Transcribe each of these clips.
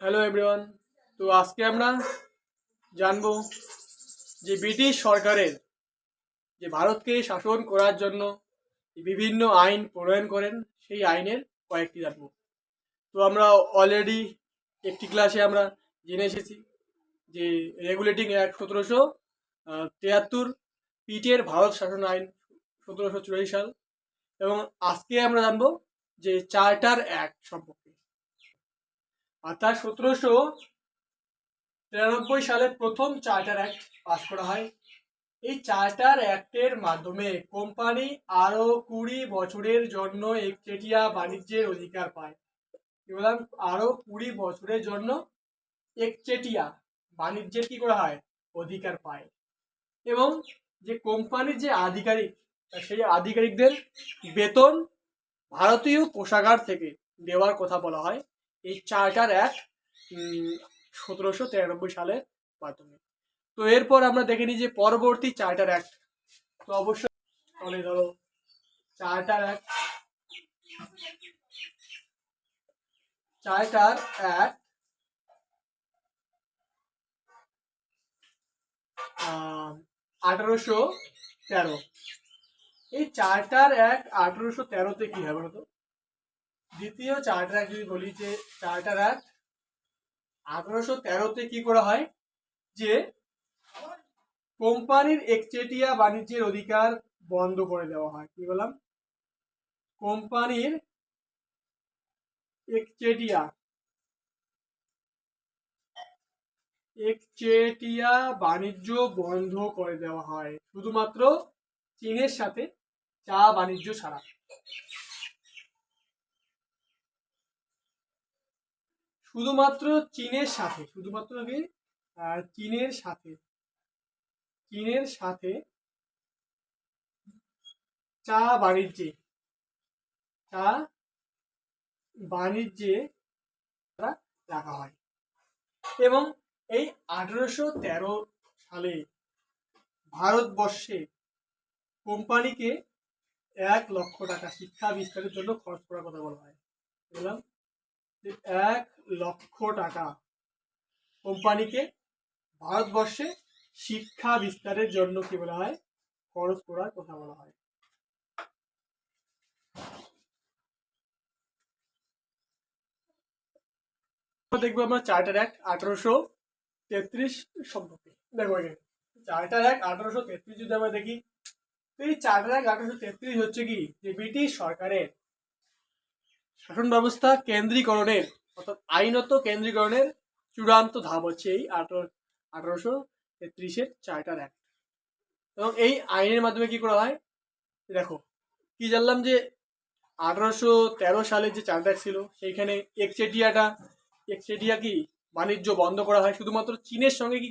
Hello everyone তো আজকে আমরা জানব যে ব্রিটিশ সরকারের যে ভারতকে শাসন করার জন্য বিভিন্ন আইন প্রণয়ন করেন, সেই আইনের কয়েকটি জানব। তো আমরা অলরেডি একটি ক্লাসে আমরা জেনে এসেছি যে রেগুলেটিং অ্যাক্ট সতেরোশো তিয়াত্তর পিটের ভারত শাসন আইন সতেরোশো চুরাশি সাল। এবং আজকে আমরা জানব যে চার্টার অ্যাক্ট সম্পর্কে। অর্থাৎ সতেরোশো তিরানব্বই সালে প্রথম চার্টার অ্যাক্ট পাস করা হয়। এই চার্টার অ্যাক্টের মাধ্যমে কোম্পানি আরও কুড়ি বছরের জন্য একচেটিয়া বাণিজ্যের অধিকার পায়। কি বললাম? আরও কুড়ি বছরের জন্য একচেটিয়া বাণিজ্যের কি করা হয়? অধিকার পায়। এবং যে কোম্পানির যে আধিকারিক, সেই আধিকারিকদের বেতন ভারতীয় কোষাগার থেকে দেওয়ার কথা বলা হয়। এই চার্টার অ্যাক্ট সতেরোশো তিরানব্বই সালের মাধ্যমে। তো এরপর আমরা দেখে নিই যে পরবর্তী চার্টার অ্যাক্ট তো অবশ্যই তাহলে ধরো চার্টার অ্যাক্ট চার্টার অ্যাক্ট আঠারোশো তেরো। এই চার্টার অ্যাক্ট আঠারোশো তেরোতে কি হবে বলতো দ্বিতীয় চার্টার যদি বলি যে চার্টার অ্যাক্ট আঠারোশো তেরোতে কি করা হয়? যে কোম্পানির একচেটিয়া বাণিজ্যের অধিকার বন্ধ করে দেওয়া হয়। কি বললাম? কোম্পানির একচেটিয়া একচেটিয়া বাণিজ্য বন্ধ করে দেওয়া হয়। শুধুমাত্র চীনের সাথে চা বাণিজ্য ছাড়া। শুধুমাত্র চীনের সাথে, শুধুমাত্র কি? চীনের সাথে। চীনের সাথে চা বাণিজ্যে। চা বাণিজ্যে রাখা হয়। এবং এই আঠারোশো তেরো সালে ভারতবর্ষে কোম্পানিকে এক লক্ষ টাকা শিক্ষা বিস্তারের জন্য খরচ করার কথা বলা হয়। বললাম যে এক লক্ষ টাকা কোম্পানিকে ভারতবর্ষে শিক্ষা বিস্তারের জন্য কি বলা হয়? খরচ করার কথা বলা হয়। দেখব আমরা চার্টার অ্যাক্ট আঠারোশো তেত্রিশ সম্পর্কে। দেখো চার্টার অ্যাক্ট আঠারোশো তেত্রিশ যদি আমরা দেখি এই চার্টার অ্যাক্ট আঠারোশো তেত্রিশ হচ্ছে কি? যে ব্রিটিশ সরকারের শাসন ব্যবস্থা কেন্দ্রীকরণের, অর্থাৎ আইনত কেন্দ্রীকরণের চূড়ান্ত ধাপ হচ্ছে এই আঠারো, আঠারোশো তেত্রিশের চার্টার অ্যাক্ট এবং এই আইনের মাধ্যমে কি করা হয়? দেখো, কি জানলাম যে আঠারোশো তেরো সালের যে চার্টার ছিল, সেইখানে একচেটিয়াটা, একচেটিয়া কি? বাণিজ্য বন্ধ করা হয়, শুধুমাত্র চীনের সঙ্গে কি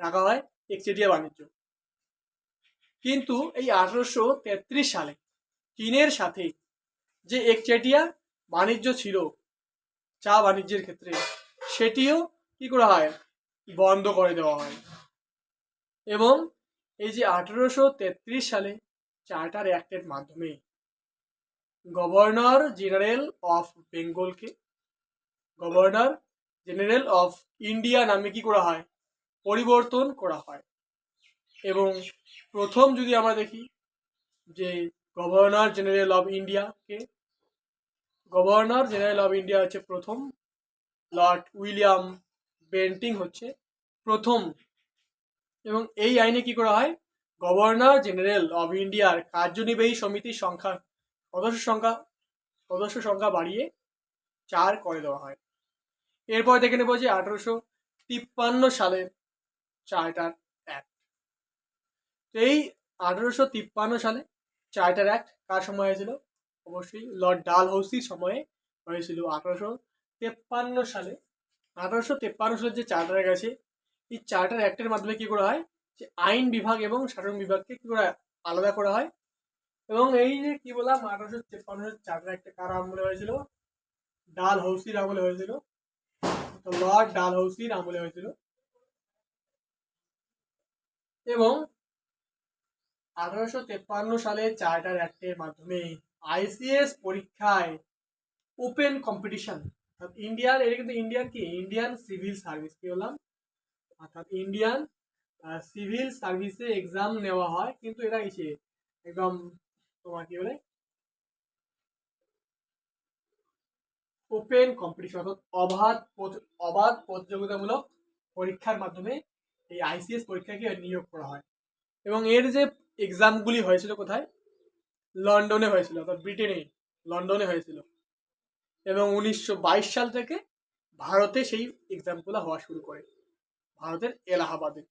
রাখা হয়? একচেটিয়া বাণিজ্য। কিন্তু এই আঠারোশো তেত্রিশ সালে চীনের সাথে যে একচেটিয়া বাণিজ্য ছিল চা বাণিজ্যের ক্ষেত্রে, সেটিও কি করা হয়? বন্ধ করে দেওয়া হয়। এবং এই যে আঠারোশো তেত্রিশ সালে চার্টার অ্যাক্টের মাধ্যমে গভর্নর জেনারেল অফ বেঙ্গলকে, গভর্নর জেনারেল অফ ইন্ডিয়া নামে কি করা হয়? পরিবর্তন করা হয়। এবং প্রথম যদি আমরা দেখি যে গভর্নর জেনারেল অফ ইন্ডিয়াকে গভর্নর জেনারেল অফ ইন্ডিয়া হচ্ছে প্রথম, লর্ড উইলিয়াম বেন্টিং হচ্ছে প্রথম। এবং এই আইনে কি করা হয়? গভর্নর জেনারেল অফ ইন্ডিয়ার কার্যনির্বাহী সমিতির সংখ্যা, সদস্য সংখ্যা সদস্য সংখ্যা বাড়িয়ে চার করে দেওয়া হয়। এরপর দেখে নেব যে আঠারোশো তিপ্পান্ন সালের চার্টার অ্যাক্ট। এই আঠারোশো তিপ্পান্ন সালে চার্টার অ্যাক্ট কার সময় হয়েছিল? অবশ্যই লর্ড ডাল হৌসির সময়ে হয়েছিল আঠারোশো তেপ্পান্ন সালে। আঠারোশো তেপ্পান্ন সালের যে চার্টার আছে এই চার্টার অ্যাক্টের মাধ্যমে কি করা হয়? যে আইন বিভাগ এবং শাসন বিভাগকে কি করা আলাদা করা হয়। এবং এই যে কি বললাম, আঠারোশো তেপ্পান্ন সালের চার্টার অ্যাক্টে কার আমলে হয়েছিল? ডাল হৌসির আমলে হয়েছিল। তো লর্ড ডাল হৌসির আমলে হয়েছিল। এবং আঠারোশো তেপ্পান্ন সালে চার্টার অ্যাক্টের মাধ্যমে আইসিএস পরীক্ষায় ওপেন কম্পিটিশন অর্থাৎ ইন্ডিয়ান এটা কিন্তু ইন্ডিয়ান কি? ইন্ডিয়ান সিভিল সার্ভিস কি বললাম? অর্থাৎ ইন্ডিয়ান সিভিল সার্ভিসে এক্সাম নেওয়া হয়, কিন্তু এটা কিসে একদম তোমার কি বলে? ওপেন কম্পিটিশন অর্থাৎ অবাধ অবাধ প্রতিযোগিতামূলক পরীক্ষার মাধ্যমে এই আইসিএস পরীক্ষাকে নিয়োগ করা হয়। এবং এর যে এক্সামগুলি হয়েছিল কোথায়? লন্ডনে হয়েছিল, অর্থাৎ ব্রিটেনে, লন্ডনে হয়েছিল। এবং উনিশশো বাইশ সাল থেকে ভারতে সেই এক্সামগুলো হওয়া শুরু করে, ভারতের এলাহাবাদে।